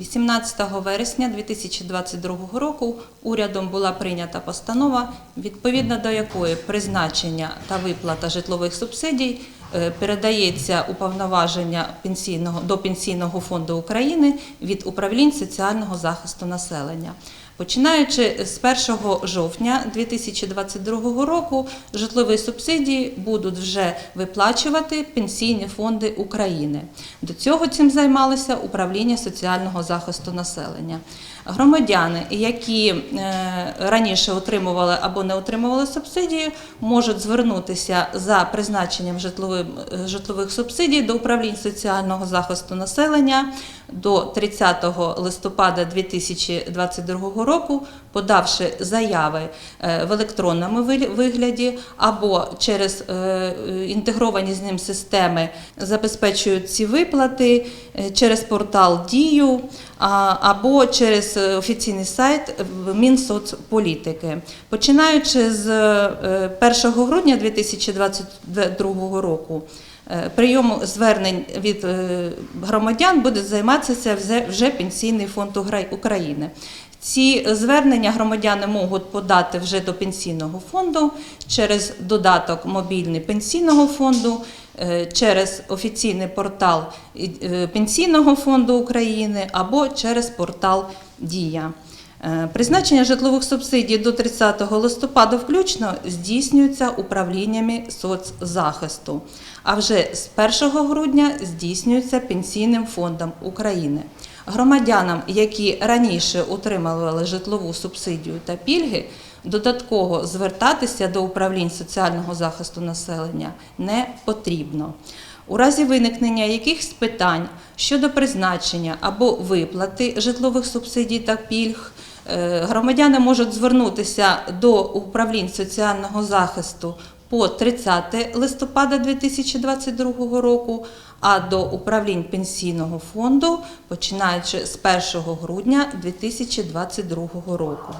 18 вересня 2022 року урядом була прийнята постанова, відповідно до якої призначення та виплата житлових субсидій е, передається уповноваження пенсійного до Пенсійного фонду України від управлінь соціального захисту населення. Починаючи з 1 жовтня 2022 року, житлові субсидії будуть вже виплачувати пенсійні фонди України. До цього цим займалося управління соціального захисту населення. Громадяни, які е, раніше отримували або не отримували субсидії, можуть звернутися за призначенням е, житлових субсидій до управлінь соціального захисту населення до 30 листопада 2022 року, подавши заяви е, в електронному вигляді або через е, е, інтегровані з ним системи забезпечують ці виплати через портал Дію або через офіційний сайт Мінсоцполітики. Починаючи з е, 1 грудня 2022 року. Е, Прийому звернень від е, громадян буде займатися вже- Пенсійний фонд України. Ці звернення громадяни можуть подати вже до пенсійного фонду через додаток мобільний пенсійного фонду, е, через офіційний портал Пенсійного фонду України або через портал Дія. Е, Призначення житлових субсидій до 30 листопада включно здійснюється управліннями соцзахисту, а вже з 1 грудня здійснюється Пенсійним фондом України. Громадянам, які раніше отримували житлову субсидію та пільги, додатково звертатися до управлінь соціального захисту населення не потрібно. У разі виникнення якихось питань щодо призначення або виплати житлових субсидій та пільг, громадяни можуть звернутися до управлінь соціального захисту по 30 листопада 2022 року, а до управлінь пенсійного фонду починаючи з 1 грудня 2022 року.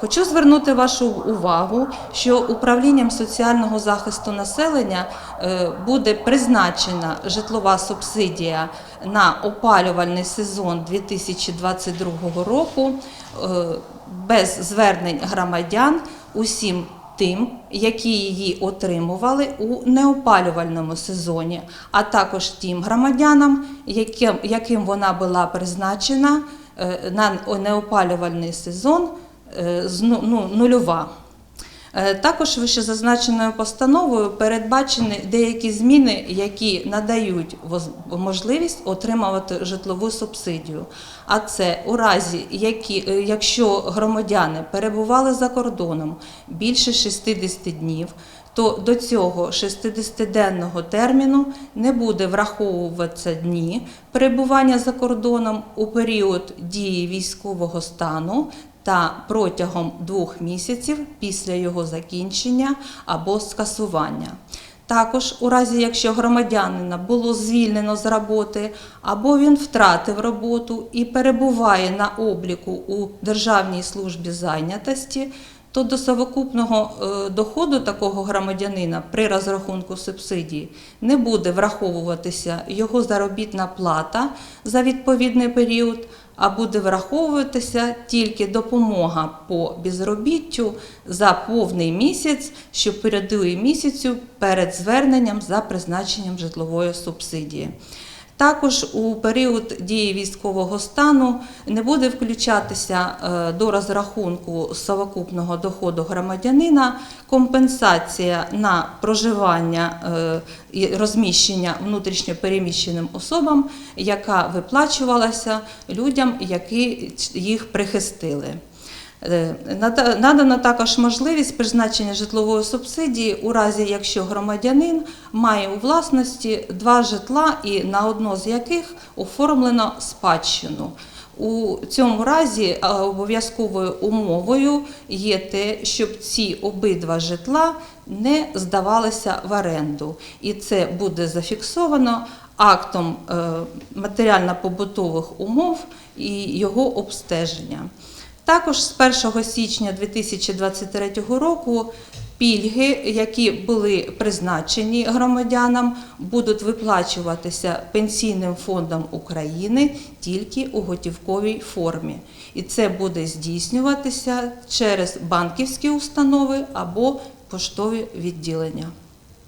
Хочу звернути вашу увагу, що управлінням соціального захисту населення е, буде призначена житлова субсидія на опалювальний сезон 2022 року е, без звернень громадян усім тим, які її отримували у неопалювальному сезоні, а також тим громадянам, яким, вона була призначена е, на неопалювальний сезон ну, ну, нульова. Е, Також вищезазначеною постановою передбачені деякі зміни, які надають можливість отримувати житлову субсидію. А це у разі, які, е, якщо громадяни перебували за кордоном більше 60 днів, то до цього 60-денного терміну не буде враховуватися дні перебування за кордоном у період дії військового стану та протягом двох місяців після його закінчення або скасування. Також, у разі якщо громадянина було звільнено з роботи, або він втратив роботу і перебуває на обліку у Державній службі зайнятості, то до совокупного е, доходу такого громадянина при розрахунку субсидії не буде враховуватися його заробітна плата за відповідний період, а буде враховуватися тільки допомога по безробіттю за повний місяць, що передує місяцю перед зверненням за призначенням житлової субсидії. Також у період дії військового стану не буде включатися е, до розрахунку совокупного доходу громадянина компенсація на проживання е, і розміщення внутрішньопереміщеним особам, яка виплачувалася людям, які їх прихистили. Е, Надано також можливість призначення житлової субсидії у разі, якщо громадянин має у власності два житла і на одно з яких оформлено спадщину. У цьому разі е, обов'язковою умовою є те, щоб ці обидва житла не здавалися в оренду. І це буде зафіксовано актом е, матеріально-побутових умов і його обстеження. Також з 1 січня 2023 року Пільги, які були призначені громадянам, будуть виплачуватися Пенсійним фондом України тільки у готівковій формі. І це буде здійснюватися через банківські установи або поштові відділення.